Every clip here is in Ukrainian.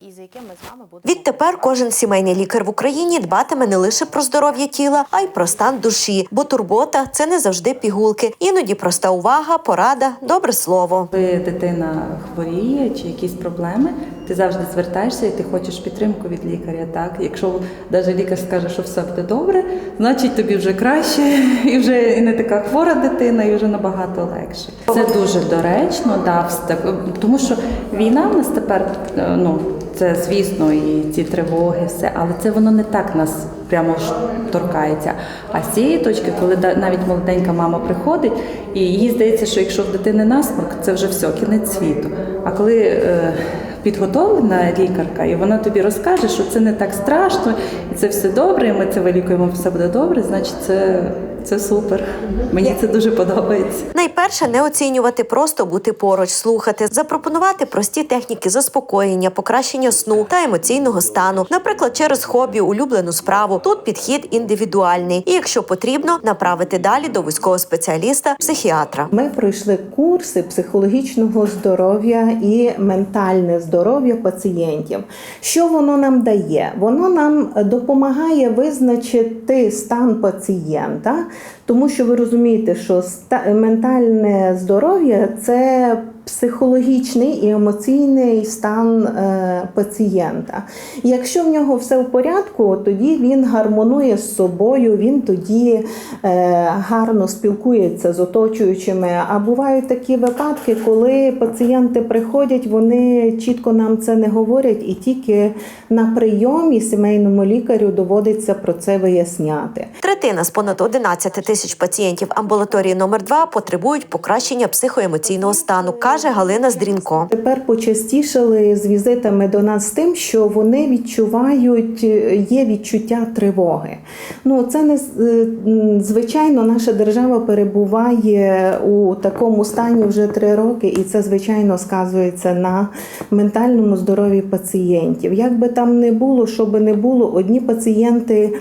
і за яким ми з вами будемо Відтепер кожен сімейний лікар в Україні дбатиме не лише про здоров'я тіла, а й про стан душі, бо турбота це не завжди пігулки. Іноді проста увага, порада, добре слово. Коли дитина хворіє чи якісь проблеми, ти завжди звертаєшся і ти хочеш підтримку від лікаря. Так, якщо навіть лікар скаже, що все буде добре, значить тобі вже краще, і вже і не така хвора дитина, і вже набагато легше. Це дуже доречно, да, тому що війна в нас тепер, е, ну це звісно, і ці тривоги, все, але це воно не так нас прямо ж торкається. А з цієї точки, коли навіть молоденька мама приходить, і їй здається, що якщо в дитини насморк, це вже все, кінець світу. А коли е, підготовлена лікарка, і вона тобі розкаже, що це не так страшно, і це все добре, і ми це вилікуємо, все буде добре, значить це, це супер. Мені це дуже подобається. Найперше не оцінювати, просто бути поруч, слухати, запропонувати прості техніки заспокоєння, покращення сну та емоційного стану, наприклад, через хобі, улюблену справу. Тут підхід індивідуальний, і якщо потрібно, направити далі до вузького спеціаліста, психіатра. Ми пройшли курси психологічного здоров'я і ментальне здоров'я пацієнтів. Що воно нам дає? Воно нам допомагає визначити стан пацієнта, тому що ви розумієте, що ста- ментальне здоров'я це психологічний і емоційний стан е, пацієнта. Якщо в нього все в порядку, тоді він гармонує з собою, він тоді е, гарно спілкується з оточуючими. А бувають такі випадки, коли пацієнти приходять, вони чітко нам це не говорять, і тільки на прийомі сімейному лікарю доводиться про це виясняти. Третина з понад 11 тисяч пацієнтів амбулаторії номер 2 потребують покращення психоемоційного стану, каже Галина Здрінко. Тепер почастішали з візитами до нас з тим, що вони відчувають, е, є відчуття тривоги. Ну, це не е, звичайно, наша держава перебуває у такому стані вже три роки, і це звичайно сказується на ментальному здоров'ї пацієнтів. Як би там не було, що би не було, одні пацієнти.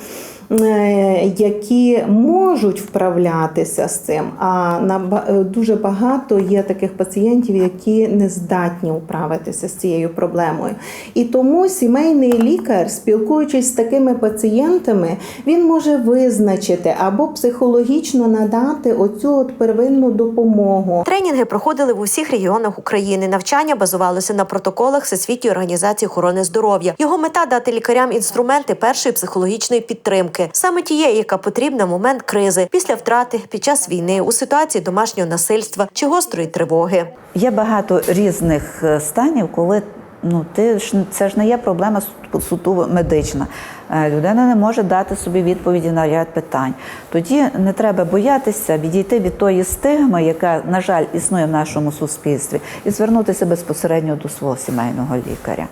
Е, Які можуть вправлятися з цим, а на е, дуже багато є таких пацієнтів, які не здатні вправитися з цією проблемою. І тому сімейний лікар, спілкуючись з такими пацієнтами, він може визначити або психологічно надати оцю от первинну допомогу. Тренінги проходили в усіх регіонах України. Навчання базувалося на протоколах Всесвітньої організації охорони здоров'я. Його мета дати лікарям інструменти першої психологічної підтримки, саме тієї, яка потрібна в момент кризи, після втрати, під час війни, у ситуації домашнього насильства чи гострої тривоги. Є багато різних е, станів, коли ну ти ж це ж не є проблема су- суто медична. Е, Людина не може дати собі відповіді на ряд питань. Тоді не треба боятися відійти від тої стигми, яка, на жаль, існує в нашому суспільстві, і звернутися безпосередньо до свого сімейного лікаря.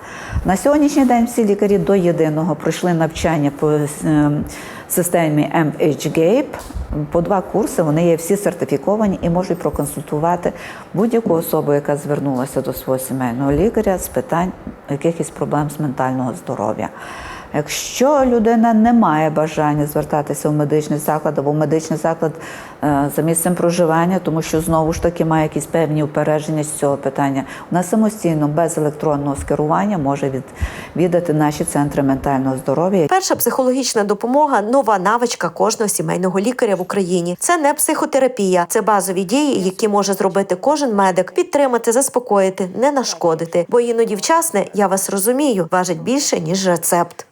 На сьогоднішній день всі лікарі до єдиного пройшли навчання по е, системі MHGAPE. По два курси вони є всі сертифіковані і можуть проконсультувати будь-яку особу, яка звернулася до свого сімейного лікаря з питань якихось проблем з ментального здоров'я. Якщо людина не має бажання звертатися в медичний заклад або в медичний заклад е, за місцем проживання, тому що знову ж таки має якісь певні упередження з цього питання, вона самостійно без електронного скерування може від, віддати наші центри ментального здоров'я. Перша психологічна допомога нова навичка кожного сімейного лікаря в Україні. Це не психотерапія, це базові дії, які може зробити кожен медик, підтримати, заспокоїти, не нашкодити. Бо іноді вчасне, я вас розумію, важить більше ніж рецепт.